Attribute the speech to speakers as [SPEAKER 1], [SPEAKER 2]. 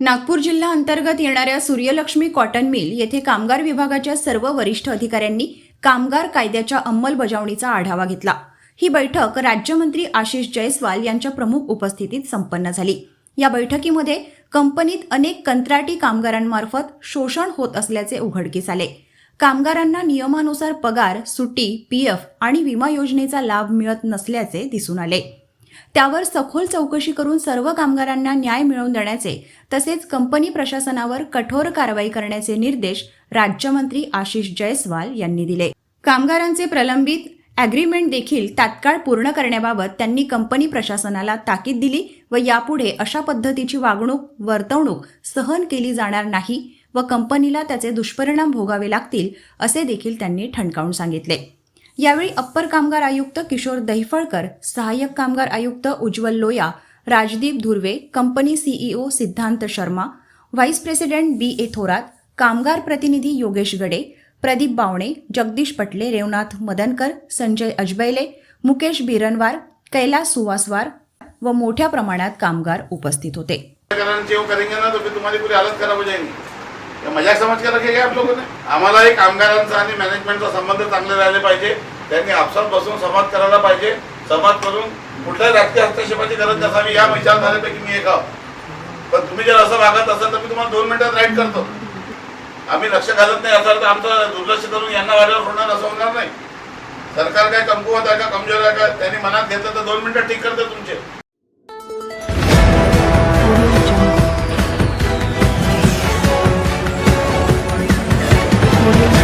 [SPEAKER 1] नागपूर जिल्हा अंतर्गत येणाऱ्या सूर्यलक्ष्मी कॉटन मिल येथे कामगार विभागाच्या सर्व वरिष्ठ अधिकाऱ्यांनी कामगार कायद्याच्या अंमलबजावणीचा आढावा घेतला. ही बैठक राज्यमंत्री आशिष जयस्वाल यांच्या प्रमुख उपस्थितीत संपन्न झाली. या बैठकीमध्ये कंपनीत अनेक कंत्राटी कामगारांमार्फत शोषण होत असल्याचे उघडकीस आले. कामगारांना नियमानुसार पगार सुट्टी पीएफ आणि विमा योजनेचा लाभ मिळत नसल्याचे दिसून आले. त्यावर सखोल चौकशी करून सर्व कामगारांना न्याय मिळवून देण्याचे तसेच कंपनी प्रशासनावर कठोर कारवाई करण्याचे निर्देश राज्यमंत्री आशिष जयस्वाल यांनी दिले. कामगारांचे प्रलंबित अग्रीमेंट देखील तात्काळ पूर्ण करण्याबाबत त्यांनी कंपनी प्रशासनाला ताकीद दिली व यापुढे अशा पद्धतीची वागणूक वर्तवणूक सहन केली जाणार नाही व कंपनीला त्याचे दुष्परिणाम भोगावे लागतील असे देखील त्यांनी ठणकावून सांगितले. यावेळी अप्पर कामगार आयुक्त किशोर दहिफळकर सहाय्यक कामगार आयुक्त Ujjwal Loya Rajdeep Dhurve company CEO Siddhant Sharma vice president B A Thorat कामगार प्रतिनिधी योगेश गडे प्रदीप बावणे जगदीश पटले रेवनाथ मदनकर संजय अजबैले मुकेश बिरनवार कैलास सुवासवार व मोठ्या प्रमाणात कामगार उपस्थित होते.
[SPEAKER 2] मजाक समज के रखे आप लोगों ने? आम्हालाही कामगारांचा आणि मॅनेजमेंटचा संबंध चांगले राहिले पाहिजे. त्यांनी आपसात बसून संवाद करायला पाहिजे. संवाद करून कुठल्याही राजकीय हस्तक्षेपाची गरज नसावी या विचारधारेपैकी मी एक आहोत. पण तुम्ही जर असं वागत असाल तर मी तुम्हाला दोन मिनिटात राईट करतो. आम्ही लक्ष घालत नाही असाल तर आमचं दुर्लक्ष करून यांना वाऱ्यावर होणार असं होणार नाही. सरकार काय कमकुवत आहे का कमजोर आहे का त्यांनी मनात घेतलं तर दोन मिनिटं ठीक करते तुमचे.
[SPEAKER 1] Audio